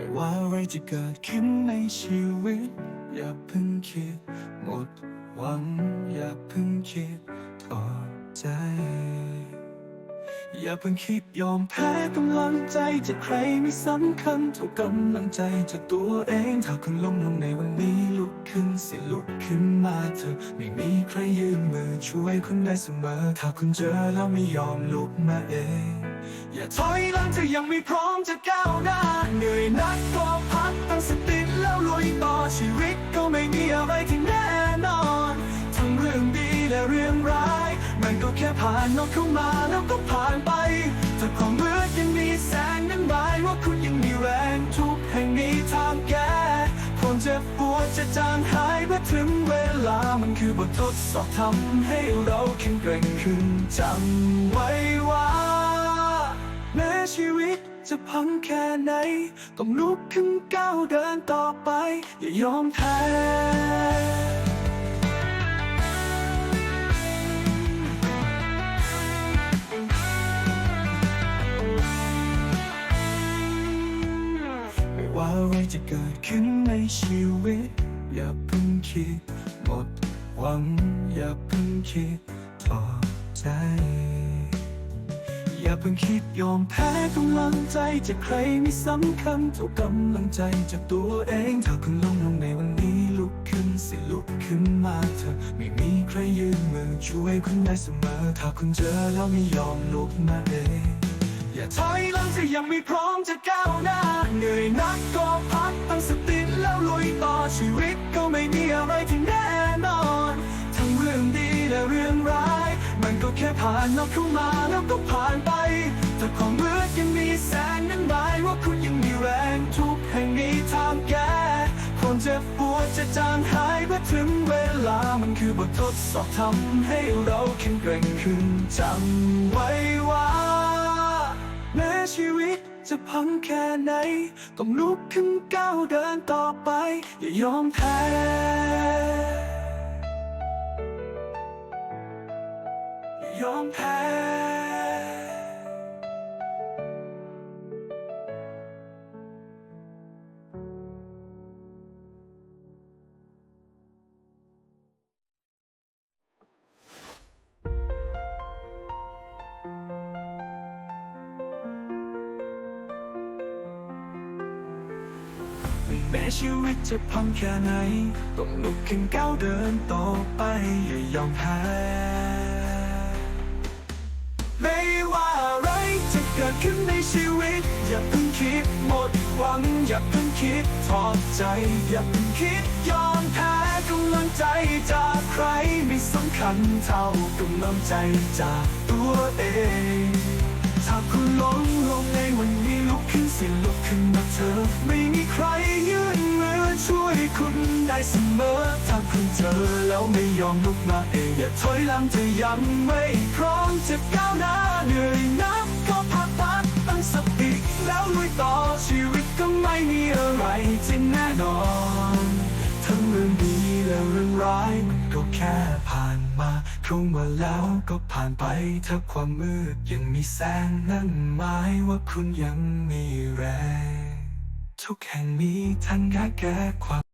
ไม่ว่าอะไรจะเกิดขึ้นในชีวิต อย่าเพิ่งคิด หมดหวัง อย่าเพิ่งคิดท้อใจ อย่าเพิ่งคิดยอมแพ้กำลังใจจากใครไม่สำคัญเท่ากำลังใจจากตัวเอง ถ้าคุณล้มลงในวันนี้ลุกขึ้นสิลุก ขึ้นมาเถอไม่มีใครยืนมือช่วยคุณได้เสมอ ถ้าคุณเจอแล้วไม่ยอมลุกมาเอง อย่าถอยหลังถ้ายังไม่พร้อมจะก้าวหน้า เหนื่อยนักก็พักตั้งสติแล้วลุยต่อชีวิตก็ไม่มีอะไรที่แน่นอน ทั้งเรื่องดีและเรื่องร้าย มันก็แค่ผ่านนอกเข้ามาแล้วก็ผ่านไป วจะจางหายเมื่อถึงเวลามันคือบททดสอบทำให้เราแข็งแกร่งขึ้นจำไว้ว่า แม้ชีวิตจะพังแค่ไหน ต้องลุกขึ้นก้าวเดินต่อไป อย่ายอมแพ้ จะเกิดขึ้นในชีวิต อย่าเพิ่งคิดหมดหวัง อย่าเพิ่งคิดท้อใจ อย่าเพิ่งคิดยอมแพ้กำลังใจจากใครไม่สำคัญเท่ากำลังใจจากตัวเองถ้าคุณล้มลงในวันนี้ลุกขึ้นสิลุกขึ้นมาเถอะไม่มีใครยืนมือช่วยคุณได้เสมอ ถ้าคุณเจอแล้วไม่ยอมลุกมาเอง อย่าถอยหลังถ้ายังไม่พร้อมจะก้าวหน้า เหนื่อยนักก็พักตั้งสติแล้วลุยต่อชีวิตก็ไม่มีอะไรที่แน่นอน ทั้งเรื่องดีและเรื่องร้าย มันก็แค่ผ่านนอกเข้ามาแล้วก็ผ่านไป แต่ความมืดยังมีแสงนั้นหมายว่าคุณยังมีแรงทุกแห่งมีทางแก้ความเจ็บปวดจะจางหายเมื่อถึงเวลามันคือบททดสอบทำให้เราแข็งแกร่งขึ้นจำไว้ว่า จะพังแค่ไหน ต้องลุกขึ้นก้าวเดินต่อไป อย่ายอมแพ้อย่ายอมแพ้ แม้ชีวิตจะพังแค่ไหน ต้องลุกขึ้นก้าวเดินต่อไปอย่ายอมแพ้ไม่ว่าอะไรจะเกิดขึ้นในชีวิต อย่าเพิ่งคิดหมดหวัง อย่าเพิ่งคิดถอดใจ อย่าเพิ่งคิดยอมแพ้กำลังใจจากใครไม่สำคัญเท่ากำลังใจจากตัวเอง คุณได้เสมอ ถ้าคุณเจอแล้วไม่ยอมลุกมาเอง อย่าถอยหลังเธอยังไม่พร้อมจะก้าวหน้าเหนื่อยนักก็พักพักตั้งสติแล้วลุยต่อชีวิตก็ไม่มีอะไรที่แน่นอน ทั้งเรื่องดีและเรื่องร้ายมันก็แค่ผ่านมาเข้ามาแล้วก็ผ่านไปถ้าความมืดยังมีแสงนั่นหมายว่าคุณยังมีแรงทุกแห่งมีทางแก้ความ